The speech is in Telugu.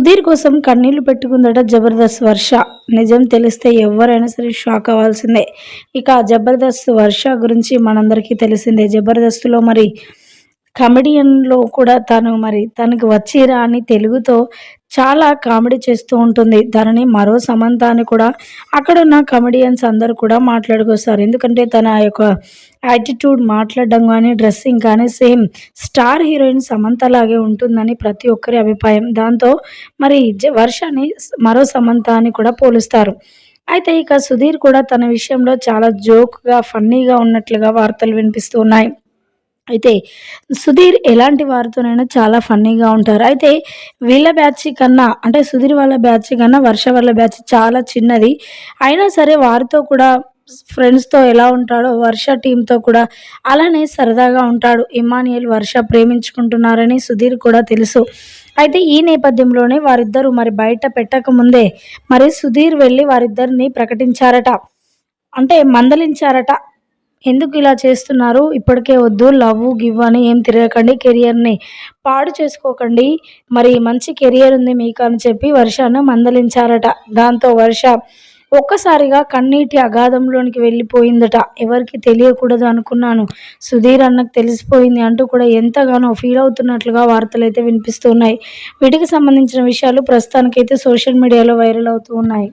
సుధీర్ కోసం కన్నీళ్ళు పెట్టుకుందట జబర్దస్త్ వర్ష. నిజం తెలిస్తే ఎవరైనా సరే షాక్ అవ్వాల్సిందే. ఇక జబర్దస్త్ వర్ష గురించి మనందరికీ తెలిసిందే. జబర్దస్త్లో మరి కమెడియన్లో కూడా తను మరి తనకు వచ్చిరా అని తెలుగుతో చాలా కామెడీ చేస్తూ ఉంటుంది. తనని మరో సమంత అని కూడా అక్కడున్న కమెడియన్స్ అందరూ కూడా మాట్లాడుకొస్తారు. ఎందుకంటే తన యొక్క యాటిట్యూడ్ మాట్లాడడం కానీ డ్రెస్సింగ్ కానీ సేమ్ స్టార్ హీరోయిన్ సమంత లాగే ఉంటుందని ప్రతి ఒక్కరి అభిప్రాయం. దాంతో మరి జ- మరో సమంత అని కూడా పోలుస్తారు. అయితే ఇక సుధీర్ కూడా తన విషయంలో చాలా జోక్గా ఫన్నీగా ఉన్నట్లుగా వార్తలు వినిపిస్తూ ఉన్నాయి. అయితే సుధీర్ ఎలాంటి వారితోనైనా చాలా ఫన్నీగా ఉంటారు. అయితే వీళ్ళ బ్యాచ్ కన్నా అంటే సుధీర్ వాళ్ళ బ్యాచ్ కన్నా వర్ష వాళ్ళ బ్యాచ్ చాలా చిన్నది. అయినా సరే వారితో కూడా ఫ్రెండ్స్తో ఎలా ఉంటాడో వర్ష టీంతో కూడా అలానే సరదాగా ఉంటాడు. ఇమానియల్ వర్ష ప్రేమించుకుంటున్నారని సుధీర్ కూడా తెలుసు. అయితే ఈ నేపథ్యంలోనే వారిద్దరూ మరి బయట పెట్టకముందే మరి సుధీర్ వెళ్ళి వారిద్దరిని ప్రకటించారట. అంటే మందలించారట. ఎందుకు ఇలా చేస్తున్నారు? ఇప్పటికే వద్దు లవ్ గివ్ అని ఏం తిరగకండి కెరియర్ని పాడు చేసుకోకండి. మరి మంచి కెరియర్ ఉంది మీకు అని చెప్పి వర్షను మందలించారట. దాంతో వర్ష ఒక్కసారిగా కన్నీటి అగాధంలోనికి వెళ్ళిపోయిందట. ఎవరికి తెలియకూడదు అనుకున్నాను. సుధీర్ అన్నకు తెలిసిపోయింది అంటూ కూడా ఎంతగానో ఫీల్ అవుతున్నట్లుగా వార్తలు అయితే వినిపిస్తున్నాయి. వీటికి సంబంధించిన విషయాలు ప్రస్తుతానికైతే సోషల్ మీడియాలో వైరల్ అవుతూ ఉన్నాయి.